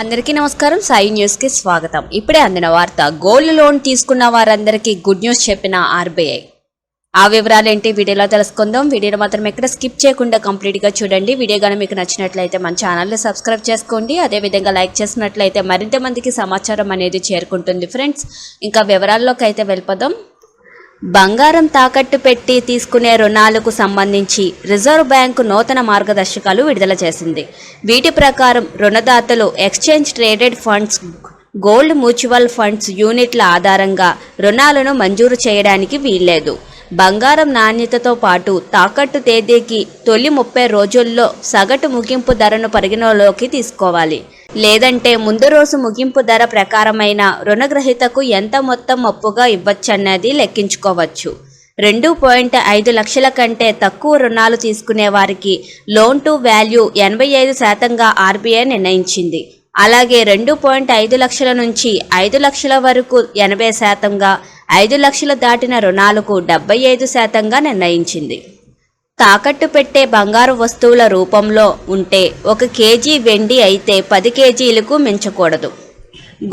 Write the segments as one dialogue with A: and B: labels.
A: అందరికీ నమస్కారం. సాయి న్యూస్కి స్వాగతం. ఇప్పుడే అందిన వార్త గోల్డ్ లోన్ తీసుకున్న వారందరికీ గుడ్ న్యూస్ చెప్పిన ఆర్బీఐ. ఆ వివరాలు ఏంటి వీడియోలో తెలుసుకుందాం. వీడియోని మాత్రం ఎక్కడ స్కిప్ చేయకుండా కంప్లీట్గా చూడండి. వీడియో కానీ మీకు నచ్చినట్లయితే మన ఛానల్ని సబ్స్క్రైబ్ చేసుకోండి. అదే విధంగా లైక్ చేసినట్లయితే మరింత మందికి సమాచారం అనేది చేరుకుంటుంది ఫ్రెండ్స్. ఇంకా వివరాల్లోకి అయితే వెళ్ళిపోదాం. బంగారం తాకట్టు పెట్టి తీసుకునే రుణాలకు సంబంధించి రిజర్వ్ బ్యాంకు నూతన మార్గదర్శకాలు విడుదల చేసింది. వీటి ప్రకారం రుణదాతలు exchange traded funds gold mutual funds యూనిట్ల ఆధారంగా రుణాలను మంజూరు చేయడానికి వీల్లేదు. బంగారం నాణ్యతతో పాటు తాకట్టు తేదీకి తొలి ముప్పై రోజుల్లో సగటు ముగింపు ధరను పరిగణలోకి తీసుకోవాలి. లేదంటే ముందు రోజు ముగింపు ధర ప్రకారమైన రుణగ్రహీతకు ఎంత మొత్తం అప్పుగా ఇవ్వచ్చన్నది లెక్కించుకోవచ్చు. రెండు పాయింట్ ఐదు లక్షల కంటే తక్కువ రుణాలు తీసుకునే వారికి లోన్ టు వాల్యూ ఎనభై ఐదు శాతంగా ఆర్బీఐ నిర్ణయించింది. అలాగే రెండు పాయింట్ ఐదు లక్షల నుంచి ఐదు లక్షల వరకు ఎనభై శాతంగా ఐదు లక్షలు దాటిన రుణాలకు డెబ్బై ఐదు శాతంగా నిర్ణయించింది. తాకట్టు పెట్టే బంగారు వస్తువుల రూపంలో ఉంటే ఒక కేజీ వెండి అయితే పది కేజీలకు మించకూడదు.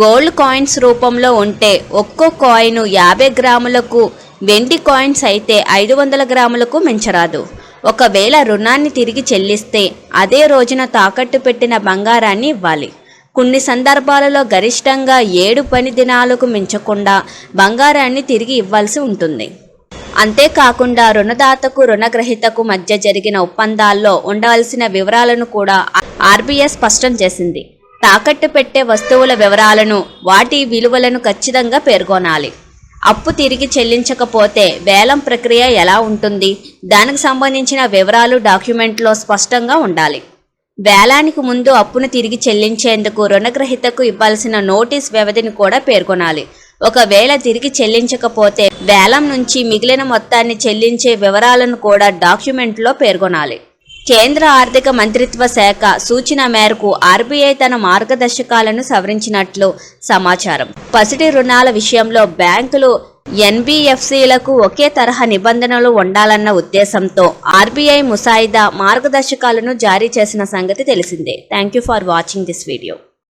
A: గోల్డ్ కాయిన్స్ రూపంలో ఉంటే ఒక్కో కాయిన్ యాభై గ్రాములకు వెండి కాయిన్స్ అయితే ఐదు వందల గ్రాములకు మించరాదు. ఒకవేళ రుణాన్ని తిరిగి చెల్లిస్తే అదే రోజున తాకట్టు పెట్టిన బంగారాన్ని ఇవ్వాలి. కొన్ని సందర్భాలలో గరిష్టంగా ఏడు పని దినాలకు మించకుండా బంగారాన్ని తిరిగి ఇవ్వాల్సి ఉంటుంది. అంతేకాకుండా రుణదాతకు రుణగ్రహీతకు మధ్య జరిగిన ఒప్పందాల్లో ఉండవలసిన వివరాలను కూడా ఆర్బీఐ స్పష్టం చేసింది. తాకట్టు పెట్టే వస్తువుల వివరాలను వాటి విలువలను ఖచ్చితంగా పేర్కొనాలి. అప్పు తిరిగి చెల్లించకపోతే వేలం ప్రక్రియ ఎలా ఉంటుంది? దానికి సంబంధించిన వివరాలు డాక్యుమెంట్లో స్పష్టంగా ఉండాలి. వేలానికి ముందు అప్పును తిరిగి చెల్లించేందుకు రుణగ్రహీతకు ఇవ్వాల్సిన నోటీస్ వ్యవధిని కూడా పేర్కొనాలి. ఒకవేళ తిరిగి చెల్లించకపోతే వేలం నుంచి మిగిలిన మొత్తాన్ని చెల్లించే వివరాలను కూడా డాక్యుమెంట్లో పేర్కొనాలి. కేంద్ర ఆర్థిక మంత్రిత్వ శాఖ సూచన మేరకు ఆర్బీఐ తన మార్గదర్శకాలను సవరించినట్లు సమాచారం. పసిటి రుణాల విషయంలో బ్యాంకులు ఎన్బిఎఫ్సిలకు ఒకే తరహా నిబంధనలు ఉండాలన్న ఉద్దేశంతో ఆర్బీఐ ముసాయిదా మార్గదర్శకాలను జారీ చేసిన సంగతి తెలిసిందే. Thank you for watching this video